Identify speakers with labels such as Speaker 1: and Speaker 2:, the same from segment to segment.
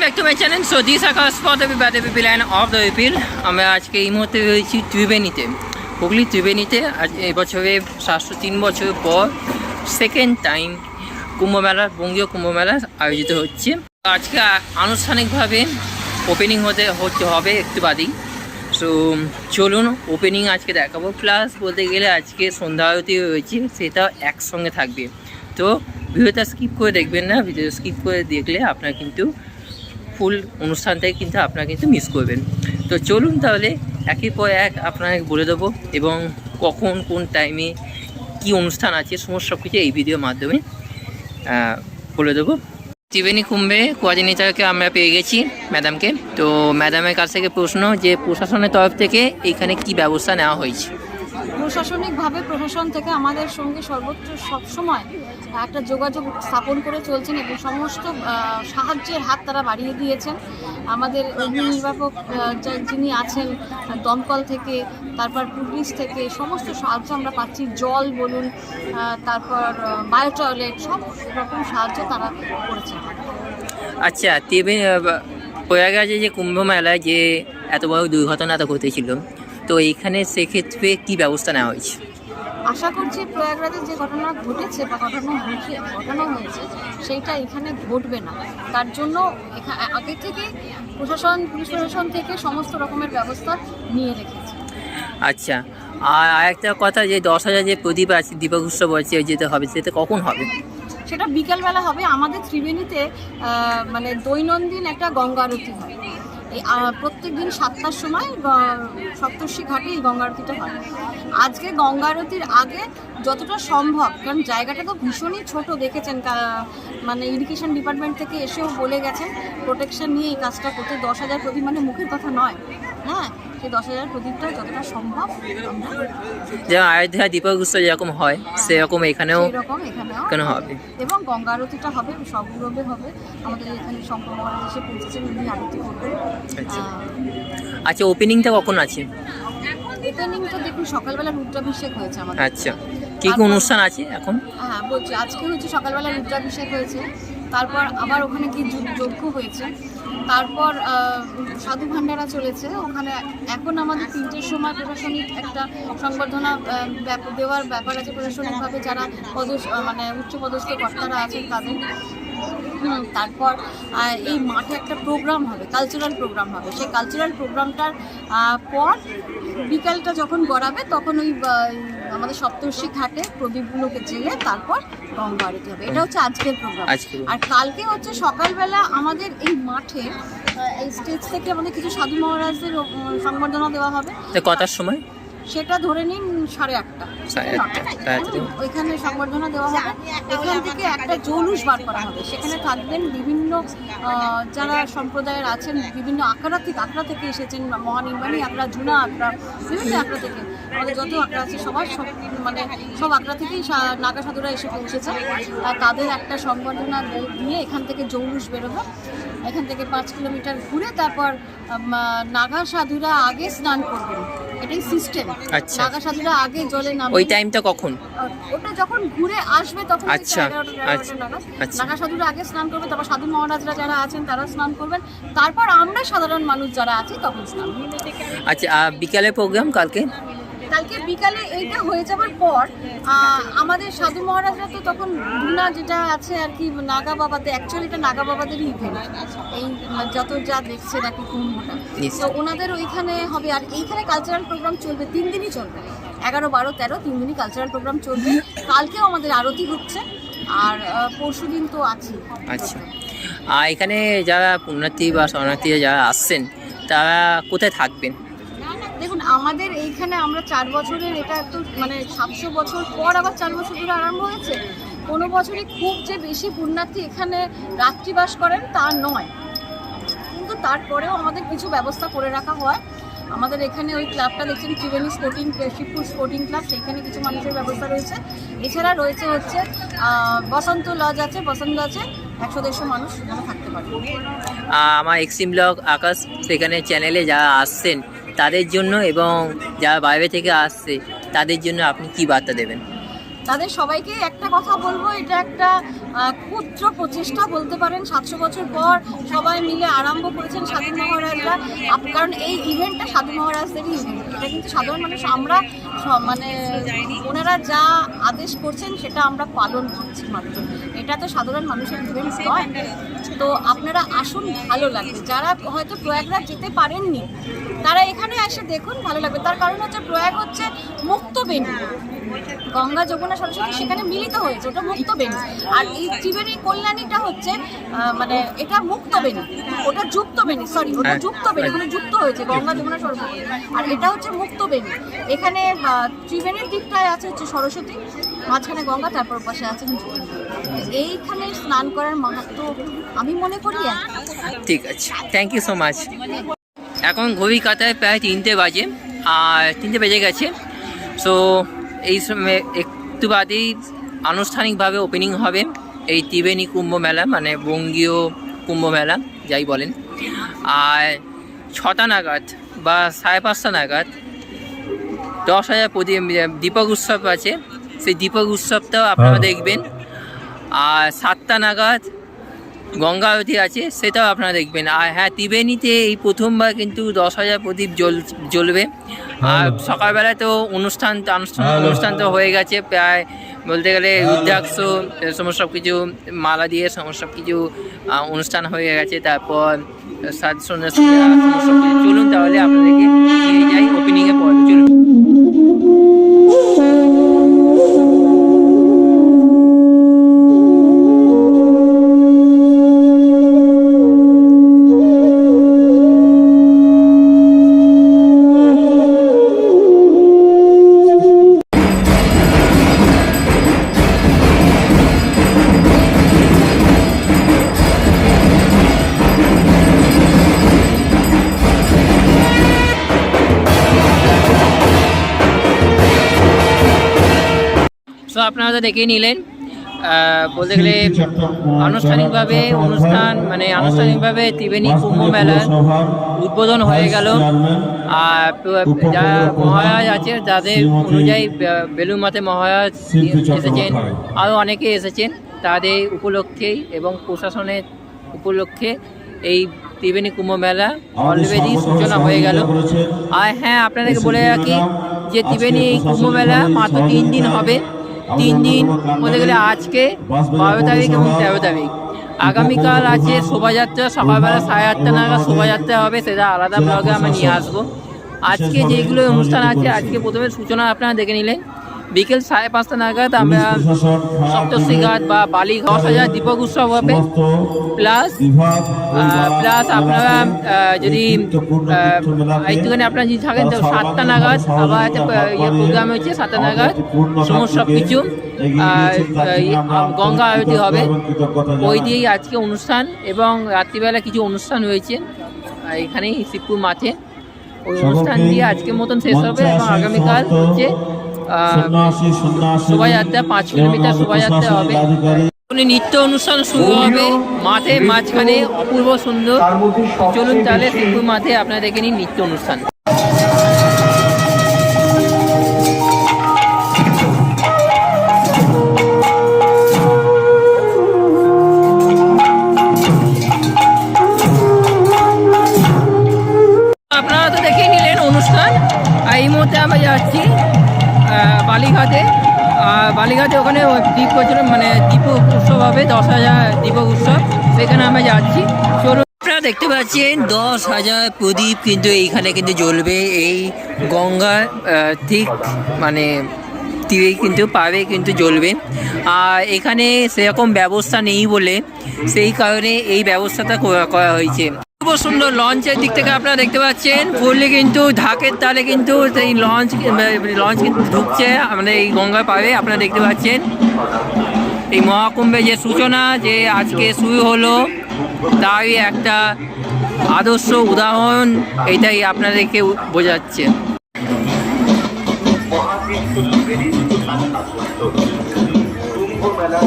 Speaker 1: Friends so this Akash for of the people আমরা আজকে এই মুহূর্তে রয়েছি ত্রিবেণীতে। হুগলি ত্রিবেণীতে। আজ এবছরে সাতশো তিন বছর পর সেকেন্ড টাইম কুম্ভমেলা বঙ্গীয় কুম্ভমেলা আয়োজিত হচ্ছে। আজকে আনুষ্ঠানিকভাবে ওপেনিং হতে হতে হবে একটু বাদেই সো চলুন ওপেনিং আজকে দেখাবো। প্লাস বলতে গেলে আজকে সন্ধ্যা আরতি রয়েছে, সেটা একসঙ্গে থাকবে। তো ভিডিওটা স্কিপ করে দেখবেন না, ভিডিও স্কিপ করে দেখলে আপনার কিন্তু ফুল অনুষ্ঠানটাই কিন্তু আপনারা কিন্তু মিস করবেন। তো চলুন তাহলে, একের পর এক আপনাকে বলে দেবো এবং কখন, কোন টাইমে কি অনুষ্ঠান আছে, সমস্ত সব কিছু এই ভিডিওর মাধ্যমে বলে দেবো। ত্রিবেণী কুম্ভে কোয়ার্ডিনেটারকে আমরা পেয়ে গেছি ম্যাডামকে তো ম্যাডামের কাছ থেকে প্রশ্ন যে প্রশাসনের তরফ থেকে এইখানে কি ব্যবস্থা নেওয়া হয়েছে?
Speaker 2: প্রশাসনিকভাবে প্রশাসন থেকে আমাদের সঙ্গে সর্বোচ্চ সবসময় একটা যোগাযোগ স্থাপন করে চলছেন এবং সমস্ত সাহায্যের হাত তারা বাড়িয়ে দিয়েছেন। আমাদের অগ্নি নির্বাপক যিনি আছেন, দমকল থেকে, তারপর পুলিশ থেকে, সমস্ত সাহায্য আমরা পাচ্ছি। জল বলুন তারপর বায়ো টয়লেট সব রকম সাহায্য তারা করেছেন।
Speaker 1: আচ্ছা ত্রিবেণী প্রয়াগরাজে যে কুম্ভ মেলায় যে এত বড় দুর্ঘটনাটা ঘটেছিল তো এইখানে সেক্ষেত্রে কি ব্যবস্থা নেওয়া হয়েছে?
Speaker 2: আশা করছি প্রয়াগরাজে যে ঘটনা ঘটেছে বা ঘটনা ঘটানো হয়েছে সেইটা এখানে ঘটবে না। তার জন্য আগে থেকে প্রশাসন পুলিশ প্রশাসন থেকে সমস্ত রকমের ব্যবস্থা নিয়ে রেখেছে।
Speaker 1: আচ্ছা আর একটা কথা যে দশ হাজার যে প্রদীপ আছে দীপক উৎসব আছে যেতে হবে সেটা কখন হবে?
Speaker 2: সেটা বিকেলবেলা হবে। আমাদের ত্রিবেণীতে মানে দৈনন্দিন একটা গঙ্গা আরতি হয়। প্রত্যেক দিন সাতটার সময় সপ্তর্ষি ঘাটে এই গঙ্গা আরতিটা হয়। আজকে গঙ্গা আরতির আগে যতটা সম্ভব, কারণ জায়গাটা তো ভীষণই ছোট, দেখেছেন মানে ইরিগেশন ডিপার্টমেন্ট থেকে এসেও বলে গেছেন প্রোটেকশন নিয়ে এই কাজটা করতে। দশ হাজার প্রতি মানে মুখের কথা নয়। হ্যাঁ? সেই দশ হাজার প্রদীপটা যতটা সম্ভব
Speaker 1: যেমন অযোধ্যা দীপক উৎসব যেরকম হয় সেরকম এখানেও কেন হবে?
Speaker 2: এবং গঙ্গা আরতিটা হবে সবগুলোবে হবে। আমাদের এখানে সম্পূর্ণ এসে পৌঁছেছেন উনি আরতি করবেন।
Speaker 1: আচ্ছা। আচ্ছা ওপেনিংটা কখন আছে?
Speaker 2: ওপেনিং তো দেখুন সকালবেলা রুদ্রাভিষেক হয়েছে আমাদের।
Speaker 1: আচ্ছা। কি কি অনুষ্ঠান আছে এখন?
Speaker 2: হ্যাঁ বলছি আজকে হচ্ছে সকালবেলা রুদ্রাভিষেক হয়েছে তারপর আবার ওখানে যজ্ঞ- যজ্ঞ হয়েছে। তারপর সাধু ভান্ডারা চলেছে। ওখানে এখন আমাদের তিনটের সময় প্রশাসনিক একটা সংবর্ধনা দেওয়ার ব্যাপার আছে প্রশাসনিকভাবে যারা পদস মানে উচ্চপদস্থ কর্তারা আছেন তাদের। তারপর এই মাঠে একটা প্রোগ্রাম হবে, কালচারাল প্রোগ্রাম হবে। সেই কালচারাল প্রোগ্রামটার পর বিকালটা যখন গড়াবে, তখন ওই আমাদের সপ্তর্ষি ঘাটে প্রদীপগুলোকে জেলে তারপর গঙ্গা আরতি হবে। এটা হচ্ছে আজকের প্রোগ্রাম আর কালকে হচ্ছে সকালবেলা আমাদের এই মাঠে এই স্টেজ থেকে আমাদের কিছু সাধু মহারাজদের সংবর্ধনা দেওয়া হবে।
Speaker 1: কটার সময়?
Speaker 2: সেটা ধরে নিন সাড়ে আটটা। ওইখানে সংবর্ধনা দেওয়া হবে। এখান থেকে একটা জৌলুস বার করা হবে। সেখানে থাকবেন বিভিন্ন যারা সম্প্রদায়ের আছেন বিভিন্ন আখড়া থেকে আখড়া থেকে এসেছেন মহানির্বাণী আখড়া জুনা আখড়া বিভিন্ন আখড়া থেকে। আমাদের যত আখড়া আছে সবার সব মানে সব আখড়া থেকেই নাগা সাধুরা এসে পৌঁছেছে আর তাদের একটা সম্বর্ধনা দিয়ে- দিয়ে এখান থেকে জৌলুস বেরোবো এখান থেকে পাঁচ কিলোমিটার ঘুরে তারপর নাগা সাধুরা আগে স্নান করবেন এটাই সিস্টেম
Speaker 1: আচ্ছা।
Speaker 2: নাগা সাধুরা আগে জলে নামবেন
Speaker 1: ওই টাইমটা কখন
Speaker 2: ওটা যখন ঘুরে আসবে তখন
Speaker 1: আচ্ছা, আচ্ছা। আচ্ছা।
Speaker 2: নাগা সাধুরা আগে স্নান করবে তারপর সাধু মহারাজরা যারা আছেন তারা স্নান করবেন তারপর আমরা সাধারণ মানুষ যারা আছি তখন স্নান।
Speaker 1: আচ্ছা বিকালে প্রোগ্রাম কালকে
Speaker 2: কালকে বিকালে এইটা হয়ে যাওয়ার পর আমাদের সাধু মহারাজরা তো তখন ধুনা যেটা আছে আর কি নাগা বাবাতে অ্যাকচুয়ালি এটা নাগা বাবাদেরই ইভেন্ট এই যত যা দেখছে নাকি কুম্ভটা। তো ওনাদের ওইখানে হবে আর এইখানে কালচারাল প্রোগ্রাম চলবে তিন দিনই চলবে। এগারো বারো তেরো তিন দিনই কালচারাল প্রোগ্রাম চলবে। কালকেও আমাদের আরতি হচ্ছে আর পরশু দিন তো আছে
Speaker 1: আচ্ছা। আর এখানে যারা পুণ্যার্থী বা শরণার্থীরা যারা আসছেন তারা কোথায় থাকবেন?
Speaker 2: এইখানে আমরা চার বছরের, এটা তো মানে সাতশো বছর পর আবার চার বছর ধরে আরম্ভ হয়েছে। কোনো বছরই খুব যে বেশি পুণ্যার্থী এখানে রাত্রিবাস করেন তা নয়। কিন্তু তারপরেও আমাদের কিছু ব্যবস্থা করে রাখা হয়। আমাদের এখানে ওই ক্লাবটা দেখছেন, Tribeni sporting Shibpur sporting club সেইখানে কিছু মানুষের ব্যবস্থা রয়েছে। এছাড়া রয়েছে হচ্ছে বসন্ত লজ আছে, বসন্ত লজে একশো দেড়শো মানুষ এখানে থাকতে পারে
Speaker 1: আমার এক্সিম ব্লগ আকাশ সেখানে চ্যানেলে যারা আসছেন তাদের জন্য এবং যারা বাইরে থেকে আসছে তাদের জন্য আপনি কি বার্তা দেবেন?
Speaker 2: তাদের সবাইকে একটা কথা বলব এটা একটা ক্ষুদ্র প্রচেষ্টা বলতে পারেন। সাতশো বছর পর সবাই মিলে আরম্ভ করেছেন সাধু মহারাজরা। আপ- কারণ এই ইভেন্টটা সাধু মহারাজদেরই ইভেন্ট এটা কিন্তু সাধারণ মানুষ আমরা মানে ওনারা যা আদেশ করছেন সেটা আমরা পালন করছি মাত্র। এটা তো সাধারণ মানুষের ইভেন্ট নয়। তো আপনারা আসুন ভালো লাগবে। যারা হয়তো প্রয়াগরাজ যেতে পারেননি তারা এখানে এসে দেখুন ভালো লাগবে। তার কারণ হচ্ছে প্রয়াগ হচ্ছে মুক্ত বেনি গঙ্গা যমুনা সরস্বতী সেখানে মিলিত হয়েছে ওটা মুক্ত বেনি আর এই ত্রিবেণী কল্যাণীটা হচ্ছে মানে এটা মুক্ত বেনি ওটা যুক্ত বেনি সরি ওটা
Speaker 1: হ্যাঁ,
Speaker 2: যুক্ত বেনি ওখানে যুক্ত হয়েছে গঙ্গা যমুনা সরস্বতী। আর এটা হচ্ছে মুক্ত বেনি এখানে ত্রিবেণীর দিকটায় আছে হচ্ছে সরস্বতী। মাঝখানে গঙ্গা, তারপর পাশে আছে এইখানে স্নান করার মাহাত্ম আমি মনে করি
Speaker 1: ঠিক আছে। থ্যাংক ইউ সো মাচ এখন ঘড়ি কাটায় প্রায় তিনটে বাজে, আর তিনটে বেজে গেছে। সো এই সময় একটু বাদেই আনুষ্ঠানিকভাবে ওপেনিং হবে এই ত্রিবেণী কুম্ভ মেলা মানে বঙ্গীয় কুম্ভ মেলা, যাই বলেন। আর ছটা নাগাদ বা সাড়ে পাঁচটা নাগাদ দশ হাজার দীপক উৎসব আছে। সেই দীপক উৎসবটাও আপনারা দেখবেন। আর সাতটা নাগাদ গঙ্গা আরতি আছে সেটাও আপনারা দেখবেন। আর হ্যাঁ ত্রিবেণীতে এই প্রথমবার কিন্তু দশ হাজার প্রদীপ জ্বল জ্বলবে। আর সকালবেলায় তো অনুষ্ঠান অনুষ্ঠান অনুষ্ঠান তো হয়ে গেছে প্রায় বলতে গেলে রুদ্রাক্ষ সমস্ত সব কিছু মালা দিয়ে সমস্ত সব কিছু অনুষ্ঠান হয়ে গেছে। তারপর সাজ সন্ধ্যা চলুন তাহলে আপনাদেরকে নিয়ে যাই। ওপেনিংয়ে পড়বে চলুন। আপনারা তো দেখেই নিলেন বলতে গেলে আনুষ্ঠানিকভাবে অনুষ্ঠান মানে আনুষ্ঠানিকভাবে ত্রিবেণী কুম্ভ মেলার উদ্বোধন হয়ে গেল। আর যারা মহারাজ আছে তাদের অনুযায়ী বে- বেলুর মহারাজ এসেছেন। আরও অনেকে এসেছেন। তাদের উপলক্ষেই এবং প্রশাসনের উপলক্ষে এই ত্রিবেণী কুম্ভ মেলা অলরেডি সূচনা হয়ে গেল। আর হ্যাঁ আপনাদেরকে বলে রাখি যে ত্রিবেণী এই কুম্ভ মেলা মাত্র তিন দিন হবে। তিন দিন বলতে গেলে আজকে বারো তারিখ এবং তেরো তারিখ। আগামীকাল আছে শোভাযাত্রা, সকালবেলা সাড়ে আটটা নাগাদ শোভাযাত্রা হবে, সেটা আলাদা ব্লগে আমরা নিয়ে আসব। আজকে যেগুলো অনুষ্ঠান আছে, আজকে প্রথমে সূচনা আপনারা দেখে নিলেন। বিকেল সাড়ে পাঁচটা নাগাদ আমরা সপ্তর্ষি ঘাট বা বালি হাজার দীপক উৎসব হবে। প্লাস প্লাস আপনারা যদি একটুখানি আপনারা যদি থাকেন তো সাতটা নাগাদ আবার একটা ইয়ে প্রোগ্রাম হয়েছে সাতটা নাগাদ। সমস্ত সব কিছু আর গঙ্গা আরতি হবে। ওই দিয়েই আজকে অনুষ্ঠান এবং রাত্রিবেলা কিছু অনুষ্ঠান হয়েছে আর এখানেই শিবপুর মাঠে। ওই অনুষ্ঠান দিয়ে আজকের মতন শেষ হবে এবং আগামীকাল হচ্ছে শোভাযাত্রা পাঁচ কিলোমিটার শোভাযাত্রা হবে। নৃত্য অনুষ্ঠান শুরু হবে মাঠে মাঝখানে অপূর্ব সুন্দর। চলুন তাহলে শিবপুর মাঠে আপনারা দেখে নিন নৃত্য অনুষ্ঠান। দ্বীপ মানে দীপ উৎসব হবে, দশ হাজার দীপ উৎসব। সেখানে আমরা যাচ্ছি। চলুন। আপনারা দেখতে পাচ্ছেন দশ হাজার প্রদীপ কিন্তু এইখানে কিন্তু জ্বলবে। এই গঙ্গা ঠিক মানে তীরে কিন্তু পাবে কিন্তু জ্বলবে। আর এখানে সেরকম ব্যবস্থা নেই বলে, সেই কারণে এই ব্যবস্থাটা করা হয়েছে। খুব সুন্দর লঞ্চের দিক থেকে আপনারা দেখতে পাচ্ছেন। ফুললি কিন্তু ঢাকের তালে কিন্তু সেই লঞ্চ লঞ্চ কিন্তু ঢুকছে আমাদের এই গঙ্গা পাবে আপনারা দেখতে পাচ্ছেন। এই মহাকুম্ভে যে সূচনা যে আজকে শুরু হলো তাই একটা আদর্শ উদাহরণ এটাই আপনাদেরকে বোঝাচ্ছে।
Speaker 3: মেলা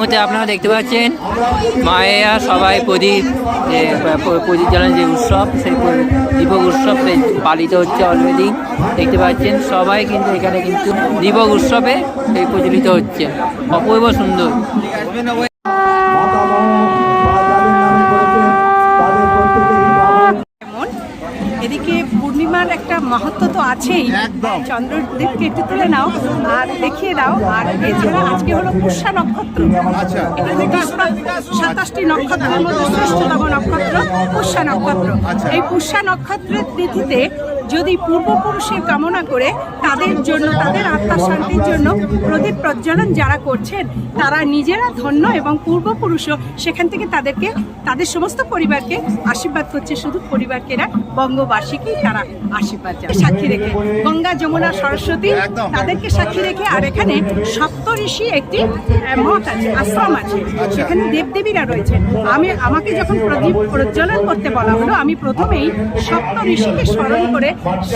Speaker 1: মধ্যে আপনারা দেখতে পাচ্ছেন, মায়েরা সবাই প্রদীপ, যে প্রদীপ জ্বালানোর যে উৎসব, সেই দীপক উৎসব পালিত হচ্ছে অলরেডি দেখতে পাচ্ছেন, সবাই কিন্তু এখানে কিন্তু দীপক উৎসবে সেই প্রচলিত হচ্ছে। অপূর্ব সুন্দর।
Speaker 4: একটা মাহাত্ম তো আছেই। চন্দ্রদেবকে একটু তুলে নাও আর দেখিয়ে দাও। আর এছাড়া আজকে হলো পুষ্যা নক্ষত্র। থেকে সাতাশটি নক্ষত্রের মধ্যে শ্রেষ্ঠতম নক্ষত্র পুষ্যা নক্ষত্র। এই পুষ্যা নক্ষত্রের তিথিতে যদি পূর্বপুরুষের কামনা করে তাদের জন্য তাদের আত্মার শান্তির জন্য প্রদীপ প্রজ্বলন যারা করছেন তারা নিজেরা ধন্য এবং পূর্বপুরুষও সেখান থেকে তাদেরকে তাদের সমস্ত পরিবারকে আশীর্বাদ করছে। শুধু পরিবারকে না বঙ্গবাসীকেই তারা আশীর্বাদ সাক্ষী রেখে গঙ্গা যমুনা সরস্বতী তাদেরকে সাক্ষী রেখে আর এখানে সপ্ত ঋষি একটি মঠ আছে আশ্রম আছে। সেখানে দেবদেবীরা রয়েছে আমি আমাকে যখন প্রদীপ প্রজ্বলন করতে বলা হলো আমি প্রথমেই সপ্ত ঋষিকে স্মরণ করে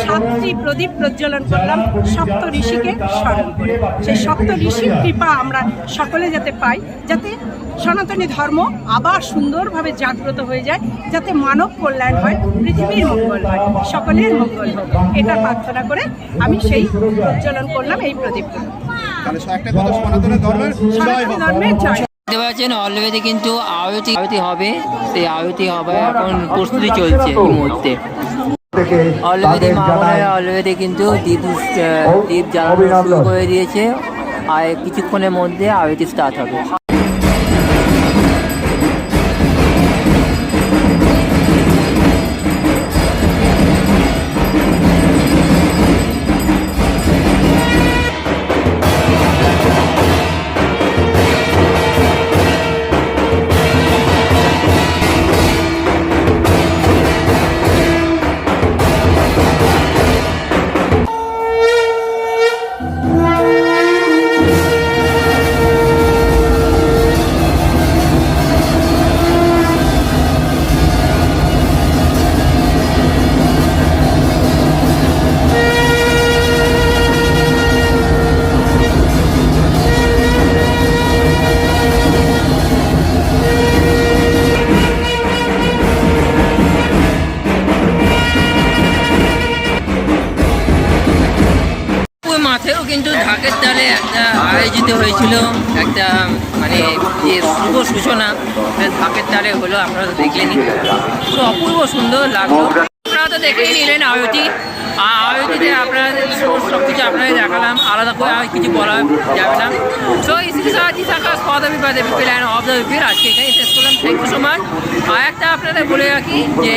Speaker 4: সাতটি প্রদীপ প্রজ্বলন করলাম সপ্ত ঋষিকে স্মরণ করে। সেই সপ্ত ঋষির কৃপা আমরা সকলে যাতে পাই যাতে সনাতনী ধর্ম আবার সুন্দরভাবে জাগ্রত হয়ে যায় যাতে মানব কল্যাণ হয় পৃথিবীর মঙ্গল হয় সকলের মঙ্গল হোক। এটা প্রার্থনা করে আমি সেই প্রজ্বলন করলাম এই প্রদীপগুলো।
Speaker 5: তাহলে একটা কথা সনাতনের ধর্মের জয় হোক।
Speaker 1: দেখতে পাচ্ছেন অলরেডি কিন্তু আয়তি আয়তি হবে সেই আয়তি হবে এখন প্রস্তুতি চলছে এই মুহূর্তে। অলরেডি মা অলরেডি কিন্তু দীপ আহ, দীপ জ্বালানো শুরু করে দিয়েছে আর কিছুক্ষণের মধ্যে আয়তি স্টার্ট হবে। হয়েছিল একটা মানে যে শুভ সূচনা ঢাকের তালে হলো আপনারা তো দেখলেনই। তো অপূর্ব সুন্দর লাগল। আপনারা তো দেখেই নিলেন আয়তি। আয়তিতে আপনারা সব কিছু আপনাদের দেখালাম। আলাদা করে আর কিছু বলা যাবে না। সো ইসি থাকা পদবি বা দেবী প্ল্যান অফ দ্য বিপির আজকে এখানে শেষ করলাম। থ্যাংক ইউ সো মাচ আর একটা আপনাদের বলে রাখি যে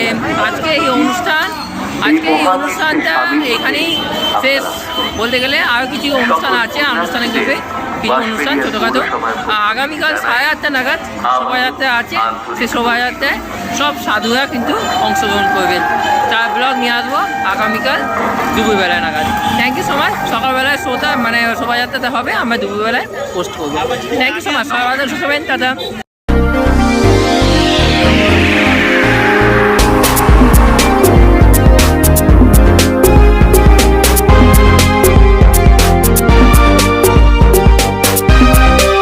Speaker 1: আজকে এই অনুষ্ঠান, আজকে এই অনুষ্ঠানটা এখানেই শেষ। বলতে গেলে আরও কিছু অনুষ্ঠান আছে গ্রুপে কিছু অনুষ্ঠান ছোটোখাটো। আর আগামীকাল সাড়ে আটটা নাগাদ শোভাযাত্রা আছে সেই শোভাযাত্রায় সব সাধুরা কিন্তু অংশগ্রহণ করবেন তার ব্লগ নিয়ে আসব আগামীকাল দুপুরবেলায় নাগাদ। থ্যাংক ইউ সো মাচ সকালবেলায় শোটা মানে শোভাযাত্রাতে হবে আমরা দুপুরবেলায় পোস্ট করব। থ্যাংক ইউ সো মাচ সবাই সুস্থ টাটা।